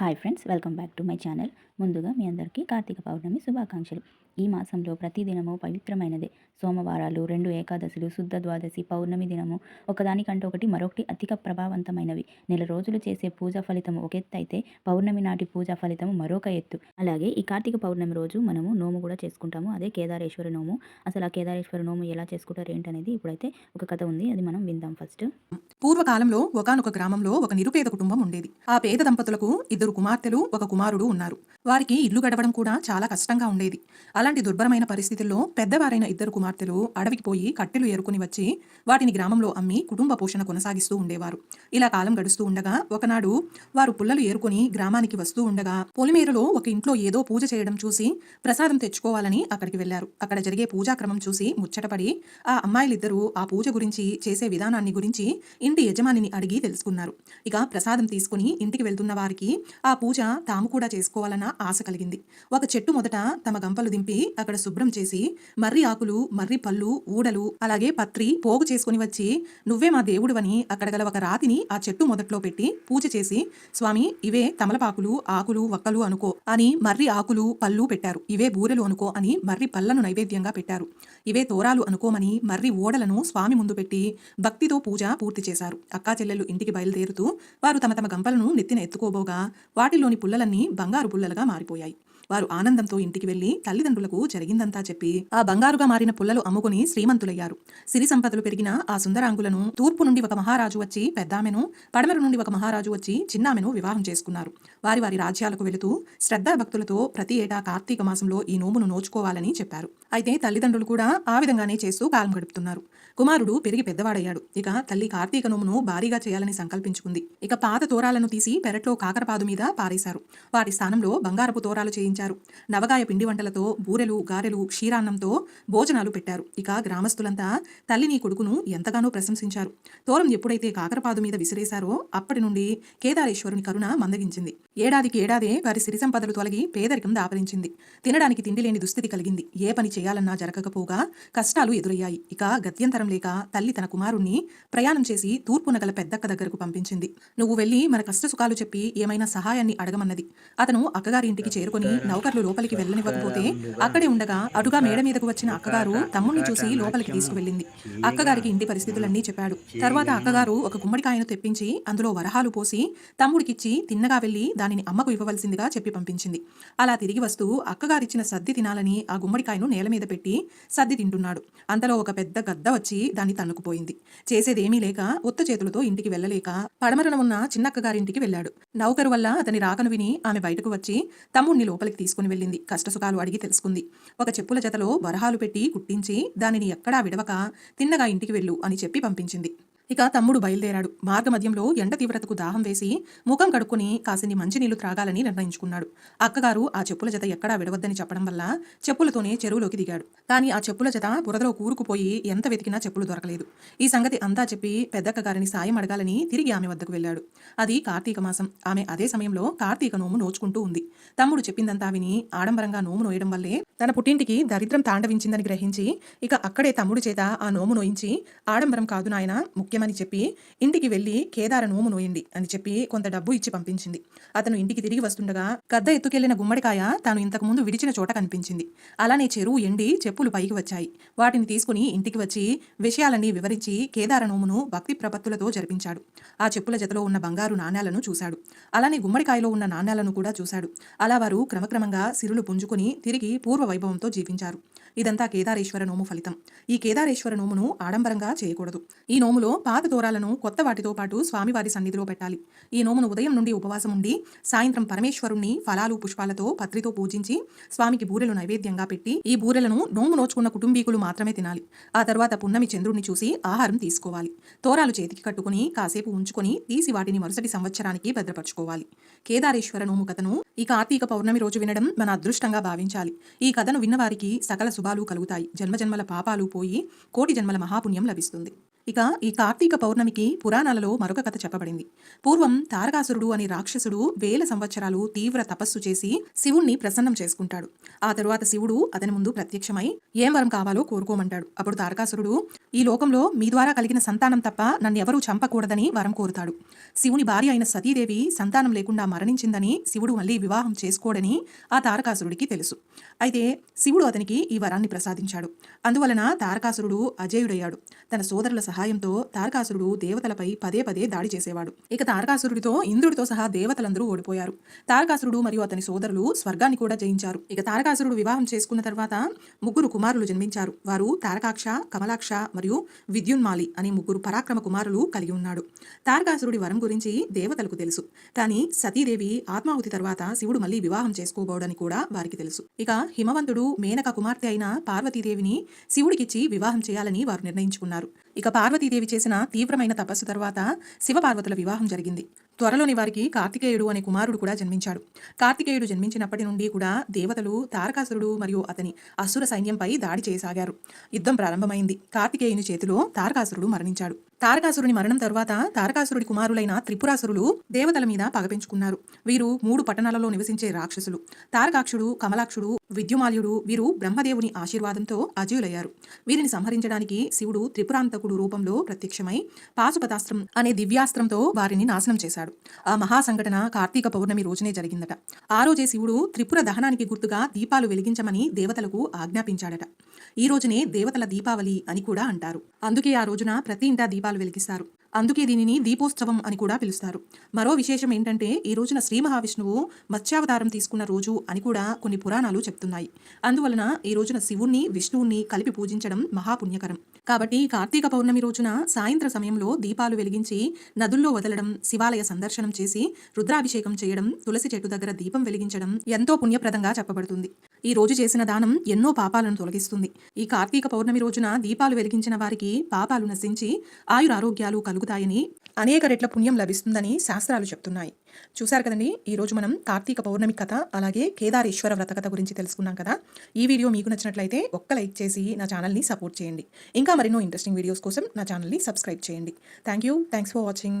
Hi friends welcome back to my channel ముందుగా మీ అందరికీ కార్తీక పౌర్ణమి శుభాకాంక్షలు. ఈ మాసంలో ప్రతిదినము పవిత్రమైనదే. సోమవారాలు రెండు ఏకాదశులు శుద్ధ ద్వాదశి పౌర్ణమి దినము ఒకదానికంటే ఒకటి మరొకటి అధిక ప్రభావవంతమైనవి. నెల రోజులు చేసే పూజా ఫలితం ఒక ఎత్తు అయితే పౌర్ణమి నాటి పూజా ఫలితం మరొక ఎత్తు. అలాగే ఈ కార్తీక పౌర్ణమి రోజు మనము నోము కూడా చేసుకుంటాము. అదే కేదారేశ్వర నోము. అసలు ఆ కేదారేశ్వర నోము ఎలా చేసుకుంటారు ఏంటనేది ఇప్పుడైతే ఒక కథ ఉంది. అది మనం విందాం ఫస్ట్. పూర్వకాలంలో ఒకనొక గ్రామంలో ఒక నిరుపేద కుటుంబం ఉండేది. ఆ పేద దంపతులకు ఇద్దరు కుమార్తెలు ఒక కుమారుడు ఉన్నారు. వారికి ఇల్లు గడవడం కూడా చాలా కష్టంగా ఉండేది. అలా అలాంటి దుర్భరమైన పరిస్థితుల్లో పెద్దవారైన ఇద్దరు కుమార్తెలు అడవికి పోయి కట్టెలు ఏరుకుని వచ్చి వాటిని గ్రామంలో అమ్మి కుటుంబ పోషణ కొనసాగిస్తూ ఉండేవారు. ఇలా కాలం గడుస్తూ ఉండగా ఒకనాడు వారు పుల్లలు ఏరుకుని గ్రామానికి వస్తూ ఉండగా పొలిమేరలో ఒక ఇంట్లో ఏదో పూజ చేయడం చూసి ప్రసాదం తెచ్చుకోవాలని అక్కడికి వెళ్ళారు అక్కడ జరిగే పూజాక్రమం చూసి ముచ్చటపడి ఆ అమ్మాయిలిద్దరూ ఆ పూజ గురించి చేసే విధానాన్ని గురించి ఇంటి యజమానిని అడిగి తెలుసుకున్నారు. ఇక ప్రసాదం తీసుకుని ఇంటికి వెళ్తున్న వారికి ఆ పూజ తాము కూడా చేసుకోవాలన్న ఆశ కలిగింది. ఒక చెట్టు మొదట తమ గంపలు దింపి అక్కడ శుభ్రం చేసి మర్రి ఆకులు మర్రి పళ్ళు ఊడలు అలాగే పత్రి పోగు చేసుకుని వచ్చి నువ్వే మా దేవుడువని అక్కడ గల ఒక రాతిని ఆ చెట్టు మొదట్లో పెట్టి పూజ చేసి స్వామి ఇవే తమలపాకులు ఆకులు వక్కలు అనుకో అని మర్రి ఆకులు పళ్ళు పెట్టారు. ఇవే బూరెలు అనుకో అని మర్రి పళ్ళను నైవేద్యంగా పెట్టారు. ఇవే తోరాలు అనుకోమని మర్రి ఓడలను స్వామి ముందు పెట్టి భక్తితో పూజ పూర్తి చేశారు. అక్కా చెల్లెలు ఇంటికి బయలుదేరుతూ వారు తమ తమ గంపలను నెత్తిన ఎత్తుకోబోగా వాటిలోని పుల్లలన్నీ బంగారు పుల్లలుగా మారిపోయాయి. వారు ఆనందంతో ఇంటికి వెళ్ళి తల్లిదండ్రులకు జరిగిందంతా చెప్పి ఆ బంగారుగా మారిన పుల్లలు అమ్ముకుని శ్రీమంతులయ్యారు. సిరి సంపదలు పెరిగిన ఆ సుందరాంగులను తూర్పు నుండి ఒక మహారాజు వచ్చి పెద్దామెను పడమరు నుండి ఒక మహారాజు వచ్చి చిన్నామెను వివాహం చేసుకున్నారు. వారి వారి రాజ్యాలకు వెళుతూ శ్రద్ధాభక్తులతో ప్రతి ఏటా కార్తీక మాసంలో ఈ నోమును నోచుకోవాలని చెప్పారు. అయితే తల్లిదండ్రులు కూడా ఆ విధంగానే చేస్తూ కాలం గడుపుతున్నారు. కుమారుడు పెరిగి పెద్దవాడయ్యాడు. ఇక తల్లి కార్తీక నోమును భారీగా చేయాలని సంకల్పించుకుంది. ఇక పాత తోరాలను తీసి పెరట్లో కాకరపాదు మీద పారేశారు. వాటి స్థానంలో బంగారపు తోరాలు చేయించారు. నవగాయ పిండి వంటలతో బూరెలు గారెలు క్షీరాన్నంతో భోజనాలు పెట్టారు. ఇక గ్రామస్తులంతా తల్లిని కొడుకును ఎంతగానో ప్రశంసించారు. తోరం ఎప్పుడైతే కాకరపాదు మీద విసిరేశారో అప్పటి నుండి కేదారేశ్వరుని కరుణ మందగించింది. ఏడాదికి ఏడాదే వారి సిరి సంపదలు తొలగి పేదరికం దాపరించింది. తినడానికి తిండి లేని దుస్థితి కలిగింది. ఏ పని చేయాలన్నా జరగకపోగా కష్టాలు ఎదురయ్యాయి. ఇక గత్యంతరం లేక తల్లి తన కుమారుణ్ణి ప్రయాణం చేసి తూర్పున గల పెద్దక్క దగ్గరకు పంపించింది. నువ్వు వెళ్ళి మన కష్ట సుఖాలు చెప్పి ఏమైనా సహాయాన్ని అడగమన్నది. అతను అక్కగారి ఇంటికి చేరుకొని నౌకర్లు లోపలికి వెళ్ళనివ్వకపోతే అక్కడే ఉండగా అటుగా మేడ మీదకు వచ్చిన అక్కగారు తమ్ముణ్ణి చూసి లోపలికి తీసుకువెళ్ళింది. అక్కగారికి ఇంటి పరిస్థితులన్నీ చెప్పాడు. తర్వాత అక్కగారు ఒక గుమ్మడికాయను తెప్పించి అందులో వరహాలు పోసి తమ్ముడికిచ్చి తిన్నగా వెళ్ళి దానిని అమ్మకు ఇవ్వవలసిందిగా చెప్పి పంపించింది. అలా తిరిగి వస్తూ అక్కగారిచ్చిన సద్ది తినాలని ఆ గుమ్మడికాయను నేల మీద పెట్టి సద్ది తింటున్నాడు. అంతలో ఒక పెద్ద గద్ద వచ్చి దాన్ని తన్నుకుపోయింది. చేసేదేమీ లేక ఉత్త చేతులతో ఇంటికి వెళ్ళలేక పడమరన ఉన్న చిన్నక్కగారింటికి వెళ్ళాడు. నౌకరు వల్ల అతని రాకను విని ఆమె బయటకు వచ్చి తమ్ముణ్ణి లోపలికి తీసుకుని వెళ్ళింది. కష్టసుఖాలు అడిగి తెలుసుకుంది. ఒక చెప్పుల జతలో వరహాలు పెట్టి కుట్టించి దానిని ఎక్కడా విడవక తిన్నగా ఇంటికి వెళ్ళు అని చెప్పి పంపించింది. ఇక తమ్ముడు బయలుదేరాడు. మార్గమధ్యంలో ఎండ తీవ్రతకు దాహం వేసి ముఖం కడుక్కుని కాసిని మంచినీళ్ళు త్రాగాలని నిర్ణయించుకున్నాడు. అక్కగారు ఆ చెప్పుల జత ఎక్కడా విడవద్దని చెప్పడం వల్ల చెప్పులతోనే చెరువులోకి దిగాడు. కానీ ఆ చెప్పుల జత బురదలో కూరుకుపోయి ఎంత వెతికినా చెప్పులు దొరకలేదు. ఈ సంగతి అంతా చెప్పి పెద్దక్క గారిని సాయం అడగాలని తిరిగి ఆమె వద్దకు వెళ్ళాడు. అది కార్తీక మాసం. ఆమె అదే సమయంలో కార్తీక నోము నోచుకుంటూ ఉంది. తమ్ముడు చెప్పిందంతా విని ఆడంబరంగా నోము నోయడం వల్లే తన పుట్టింటికి దరిద్రం తాండవించిందని గ్రహించి ఇక అక్కడే తమ్ముడు చేత ఆ నోము నోయించి ఆడంబరం కాదు నాయన ముఖ్యం చేయమని చెప్పి ఇంటికి వెళ్ళి కేదార నోము నోయండి అని చెప్పి కొంత డబ్బు ఇచ్చి పంపించింది. అతను ఇంటికి తిరిగి వస్తుండగా గద్ద ఎత్తుకెళ్ళిన గుమ్మడికాయ తాను ఇంతకుముందు విడిచిన చోట కనిపించింది. అలానే చెరువు ఎండి చెప్పులు పైకి వచ్చాయి. వాటిని తీసుకుని ఇంటికి వచ్చి విషయాలన్నీ వివరించి కేదార నోమును భక్తి ప్రపత్తులతో జరిపించాడు. ఆ చెప్పుల జతలో ఉన్న బంగారు నాణ్యాలను చూశాడు. అలానే గుమ్మడికాయలో ఉన్న నాణ్యాలను కూడా చూశాడు. అలా వారు క్రమక్రమంగా సిరులు పుంజుకుని తిరిగి పూర్వ వైభవంతో జీవించారు. ఇదంతా కేదారేశ్వర నోము ఫలితం. ఈ కేదారేశ్వర నోమును ఆడంబరంగా చేయకూడదు. ఈ నోములో పాత దూరాలను కొత్త వాటితో పాటు స్వామివారి సన్నిధిలో పెట్టాలి. ఈ నోమును ఉదయం నుండి ఉపవాసం ఉండి సాయంత్రం పరమేశ్వరుణ్ణి ఫలాలు పుష్పాలతో పత్రితో పూజించి స్వామికి బూరెలు నైవేద్యంగా పెట్టి ఈ బూరెలను నోము నోచుకున్న కుటుంబీకులు మాత్రమే తినాలి. ఆ తర్వాత పున్నమి చంద్రుడిని చూసి ఆహారం తీసుకోవాలి. తోరాలు చేతికి కట్టుకుని కాసేపు ఉంచుకొని తీసి వాటిని మరుసటి సంవత్సరానికి భద్రపరచుకోవాలి. కేదారేశ్వర నోము కథను ఈ కార్తీక పౌర్ణమి రోజు వినడం మన అదృష్టంగా భావించాలి. ఈ కథను విన్నవారికి సకల శుభాలు కలుగుతాయి. జన్మజన్మల పాపాలు పోయి కోటి జన్మల మహాపుణ్యం లభిస్తుంది. ఇక ఈ కార్తీక పౌర్ణమికి పురాణాలలో మరొక కథ చెప్పబడింది. పూర్వం తారకాసురుడు అనే రాక్షసుడు వేల సంవత్సరాలు తీవ్ర తపస్సు చేసి శివుణ్ణి ప్రసన్నం చేసుకుంటాడు. ఆ తరువాత శివుడు అతని ముందు ప్రత్యక్షమై ఏం వరం కావాలో కోరుకోమంటాడు. అప్పుడు తారకాసురుడు ఈ లోకంలో మీ ద్వారా కలిగిన సంతానం తప్ప నన్ను చంపకూడదని వరం కోరుతాడు. శివుని భార్య అయిన సతీదేవి సంతానం లేకుండా మరణించిందని శివుడు మళ్ళీ వివాహం చేసుకోడని ఆ తారకాసురుడికి తెలుసు. అయితే శివుడు అతనికి ఈ వరాన్ని ప్రసాదించాడు. అందువలన తారకాసురుడు అజేయుడయ్యాడు. తన సోదరుల సహా సహాయంతో తారకాసురుడు దేవతలపై పదే పదే దాడి చేసేవాడు. ఇక తారకాసురుడితో ఇంద్రుడితో సహా దేవతలందరూ ఓడిపోయారు. తారకాసురుడు మరియు అతని సోదరులు స్వర్గాన్ని కూడా జయించారు. ఇక తారకాసురుడు వివాహం చేసుకున్న తర్వాత ముగ్గురు కుమారులు జన్మించారు. వారు తారకాక్ష కమలాక్ష మరియు విద్యున్మాలి అనే ముగ్గురు పరాక్రమ కుమారులు కలిగి ఉన్నాడు. తారకాసురుడి వరం గురించి దేవతలకు తెలుసు. కానీ సతీదేవి ఆత్మాహుతి తర్వాత శివుడు మళ్ళీ వివాహం చేసుకోబోడని కూడా వారికి తెలుసు. ఇక హిమవంతుడు మేనక కుమార్తె అయిన పార్వతీదేవిని శివుడికిచ్చి వివాహం చేయాలని వారు నిర్ణయించుకున్నారు. ఇక పార్వతీదేవి చేసిన తీవ్రమైన తపస్సు తర్వాత శివపార్వతుల వివాహం జరిగింది. త్వరలోని వారికి కార్తికేయుడు అనే కుమారుడు కూడా జన్మించాడు. కార్తికేయుడు జన్మించినప్పటి నుండి కూడా దేవతలు తారకాసురుడు మరియు అతని అసుర సైన్యంపై దాడి చేయసాగారు. యుద్ధం ప్రారంభమైంది. కార్తికేయుని చేతిలో తారకాసురుడు మరణించాడు. తారకాసురుని మరణం తరువాత తారకాసురుడి కుమారులైన త్రిపురాసురులు దేవతల మీద పగపెంచుకున్నారు వీరు మూడు పట్టణాలలో నివసించే రాక్షసులు. తారకాక్షుడు కమలాక్షుడు విద్యుమాల్యుడు వీరు బ్రహ్మదేవుని ఆశీర్వాదంతో అజయులయ్యారు వీరిని సంహరించడానికి శివుడు త్రిపురాంతకుడు రూపంలో ప్రత్యక్షమై పాశుపతాస్త్రం అనే దివ్యాస్త్రంతో వారిని నాశనం చేశాడు. ఆ మహా సంఘటన కార్తీక పౌర్ణమి రోజునే జరిగిందట. ఆ రోజే శివుడు త్రిపుర దహనానికి గుర్తుగా దీపాలు వెలిగించమని దేవతలకు ఆజ్ఞాపించాడట. ఈ రోజునే దేవతల దీపావళి అని కూడా అంటారు. అందుకే ఆ రోజున ప్రతి ఇంటా దీపాలు వెలిగిస్తారు. అందుకే దీనిని దీపోత్సవం అని కూడా పిలుస్తారు. మరో విశేషం ఏంటంటే ఈ రోజున శ్రీ మహావిష్ణువు మత్స్యావతారం తీసుకున్న రోజు అని కూడా కొన్ని పురాణాలు చెప్తున్నాయి. అందువలన ఈ రోజున శివుణ్ణి విష్ణువుని కలిపి పూజించడం మహాపుణ్యకరం. కాబట్టి కార్తీక పౌర్ణమి రోజున సాయంత్ర సమయంలో దీపాలు వెలిగించి నదుల్లో వదలడం శివాలయ సందర్శనం చేసి రుద్రాభిషేకం చేయడం తులసి చెట్టు దగ్గర దీపం వెలిగించడం ఎంతో పుణ్యప్రదంగా చెప్పబడుతుంది. ఈ రోజు చేసిన దానం ఎన్నో పాపాలను తొలగిస్తుంది. ఈ కార్తీక పౌర్ణమి రోజున దీపాలు వెలిగించిన వారికి పాపాలు నశించి ఆయురారోగ్యాలు కలుగుతాయని అనేక రెట్ల పుణ్యం లభిస్తుందని శాస్త్రాలు చెప్తున్నాయి. చూశారు కదండి? ఈ రోజు మనం కార్తీక పౌర్ణమి కథ అలాగే కేదారేశ్వర వ్రత కథ గురించి తెలుసుకున్నాం కదా? ఈ వీడియో మీకు నచ్చినట్లయితే ఒక్క లైక్ చేసి నా ఛానల్ని సపోర్ట్ చేయండి. ఇంకా మరెన్నో ఇంట్రెస్టింగ్ వీడియోస్ కోసం నా ఛానల్ని సబ్స్క్రైబ్ చేయండి. Thank you. Thanks for watching.